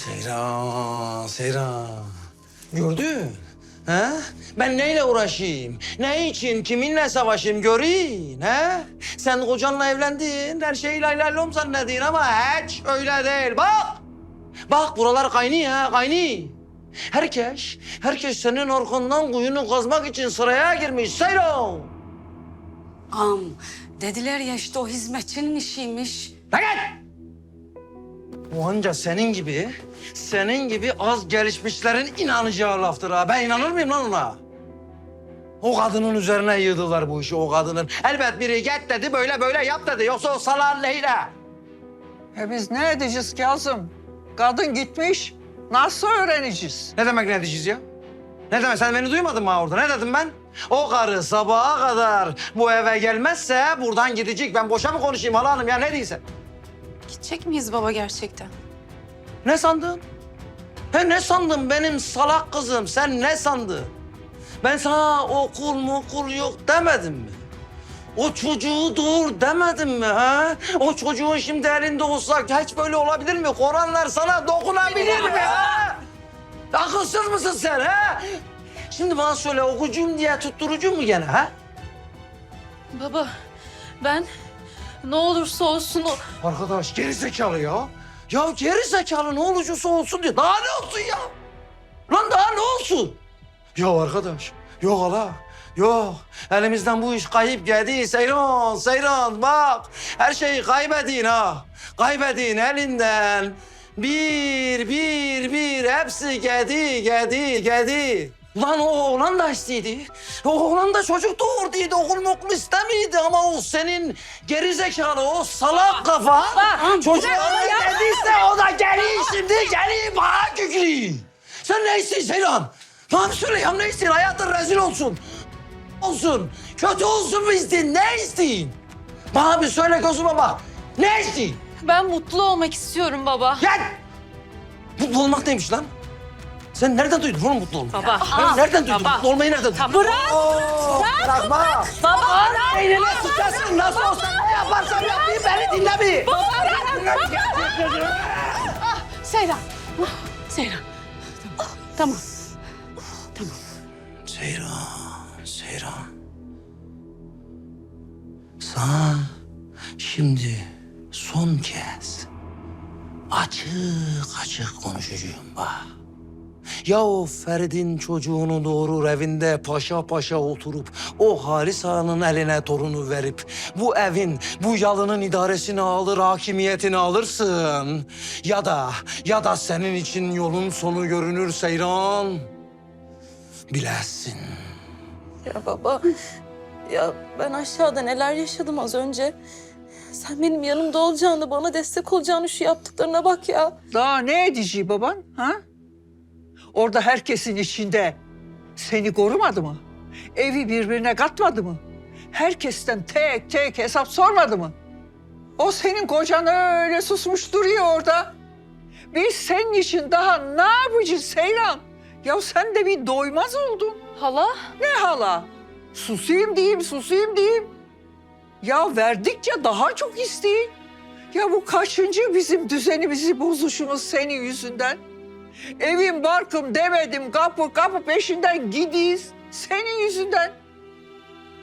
Seyran, Seyran. Gördün? Ha? Ben neyle uğraşayım? Ne için, kiminle savaşayım göreyim, ha? Sen kocanla evlendin, her şeyi lay lay lom zannedin ama hiç öyle değil. Bak! Bak buralar kaynıyor ha, kaynıyor. Herkes, herkes senin arkandan kuyunu kazmak için sıraya girmiş. Seyran! Am dediler ya işte o hizmetçinin işiymiş. Lan gel! Bu anca senin gibi, senin gibi az gelişmişlerin inanacağı laftır ha. Ben inanır mıyım lan ona? O kadının üzerine yığdılar bu işi, o kadının. Elbet biri git dedi, böyle böyle yap dedi. Yoksa o salağın lehine. E biz ne edeceğiz Kazım? Kadın gitmiş. Nasıl öğreneceğiz? Ne demek ne diyeceğiz ya? Ne demek? Sen beni duymadın mı orada? Ne dedim ben? O karı sabaha kadar bu eve gelmezse buradan gidecek. Ben boşa mı konuşayım hala hanım ya? Ne diysen? Gidecek miyiz baba gerçekten? Ne sandın? He ne sandın benim salak kızım? Sen ne sandın? Ben sana okul mukul yok demedim mi? O çocuğu doğur demedim mi ha? O çocuğun şimdi elinde olsa hiç böyle olabilir mi? Koranlar sana dokunabilir mi ha? Akılsız mısın sen ha? Şimdi bana söyle okucuyum diye tutturucu mu gene ha? Baba ben ne olursa olsun o... Arkadaş geri zekalı ya. Ya geri zekalı ne olursa olsun diyor. Daha ne olsun ya? Lan daha ne olsun? Ya arkadaş yok hala. Yok. Elimizden bu iş kayıp geldi. Seyran, Seyran bak. Her şeyi kaybedin ha. Kaybedin elinden. Bir, bir, bir. Hepsi geldi, geldi, geldi. Lan o oğlan da istedi. O oğlan da çocuk doğurduydu. Okul mokul istemiydi ama o senin geri zekalı, o salak kafa. Çocuk dediyse o da geliyor şimdi, geliyor bana kükrüyor. Sen ne istiyorsun? Lan söyle ya ne istiyorsun? Hayatın rezil olsun. Olsun. Kötü olsun mu istiyorsun? Ne istiyorsun? Bana bir söyle gözüme bak. Ne istiyorsun? Ben mutlu olmak istiyorum baba. Gel! Mutlu olmak neymiş lan? Sen nereden duydun oğlum mutlu olmayı? Baba. Ha, nereden duydun? Baba. Mutlu olmayı nereden duydun? Bırak! Oo, bırakma! Baba. Beynine sıçasın. Nasıl olsa ne yaparsam yapayım beni dinleme. Seyran. Seyran. Tamam. Tamam. Seyran, Seyran. Sana şimdi son kez açık açık konuşacağım bak. Ya o Ferid'in çocuğunu doğurur evinde paşa paşa oturup o Halis Ağa'nın eline torunu verip bu evin, bu yalının idaresini alır, hakimiyetini alırsın. Ya da, ya da senin için yolun sonu görünür Seyran. Bilesin. Ya baba, ya ben aşağıda neler yaşadım az önce. Sen benim yanımda olacağını, bana destek olacağını şu yaptıklarına bak ya. Daha ne edeceği baban? Ha? Orada herkesin içinde seni korumadı mı? Evi birbirine katmadı mı? Herkesten tek tek hesap sormadı mı? O senin kocan öyle susmuş duruyor orada. Biz senin için daha ne yapacağız Seyran? Ya sen de bir doymaz oldun. Hala? Ne hala? Susayım diyeyim, susayım diyeyim. Ya verdikçe daha çok isteyin. Ya bu kaçıncı bizim düzenimizi bozuşumuz senin yüzünden? Evim barkım demedim, kapı kapı peşinden gidiyiz. Senin yüzünden.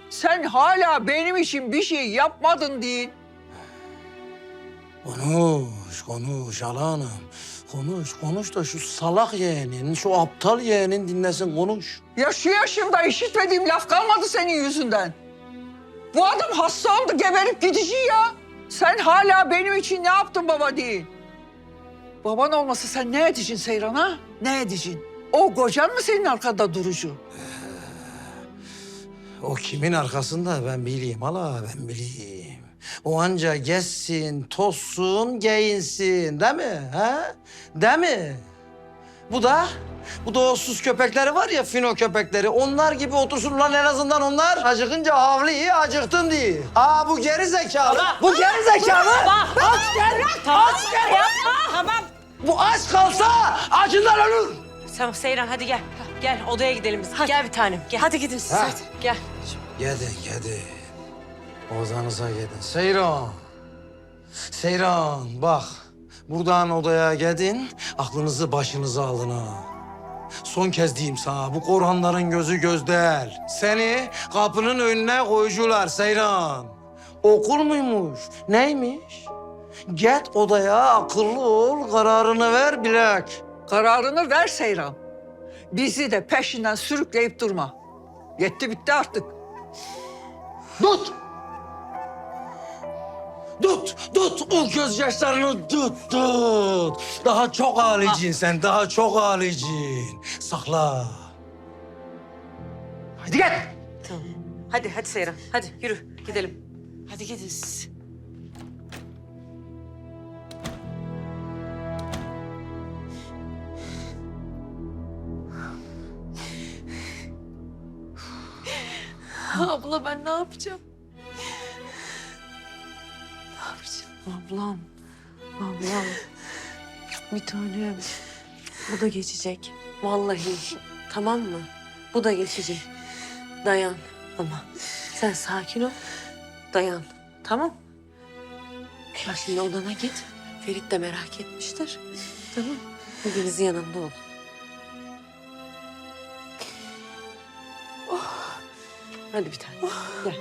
Sen hala benim için bir şey yapmadın deyin. Konuş, konuş Ala Hanım. Konuş, konuş da şu salak yeğenin, şu aptal yeğenin dinlesin, konuş. Ya şu yaşımda işitmediğim laf kalmadı senin yüzünden. Bu adam hasta oldu, geberip gidecek ya. Sen hala benim için ne yaptın baba değil. Baban olmasa sen ne edeceksin Seyran ha? Ne edeceksin? O kocan mı senin arkada durucu? O kimin arkasında ben bileyim hala, ben bileyim. O anca gezsin, tozsun, giyinsin, değil mi? Ha? Değil mi? Bu da, bu da o sus köpekleri var ya, fino köpekleri. Onlar gibi otursun lan en azından onlar. Acıkınca havlıyor, acıktım diye. Aa bu geri zekalı. Bu geri zekalı. Aç gel, aç gel. Tamam. Bu aç kalsa acından ölür. Tamam Seyran hadi gel. Gel odaya gidelim biz. Gel bir tanem gel. Hadi gidin siz Ha. hadi. Gel. Gidin, gidin. Ozanıza gidin. Seyran. Seyran bak. Buradan odaya gidin, aklınızı başınıza alın ha. Son kez diyeyim sana, bu Korhanların gözü göz değil. Seni kapının önüne koyucular Seyran. Okul muymuş, neymiş? Git odaya, akıllı ol, kararını ver bilek. Kararını ver Seyran. Bizi de peşinden sürükleyip durma. Yetti bitti artık. Tut! Tut, tut o gözyaşlarını tut, tut. Daha çok ağlayacaksın sen, daha çok ağlayacaksın. Sakla. Hadi gel. Tamam. Hadi hadi Seyran. Hadi yürü gidelim. Hadi gidin siz. Abla ben ne yapacağım? Ne yapacağım? Ablam. Ablam. Bir tanem. Bu da geçecek. Vallahi. Tamam mı? Bu da geçecek. Dayan. Ama sen sakin ol. Dayan. Tamam. Bak şimdi odana git. Ferit de merak etmiştir. Tamam. Hepinizin yanında ol. Hadi bir tane. Gel.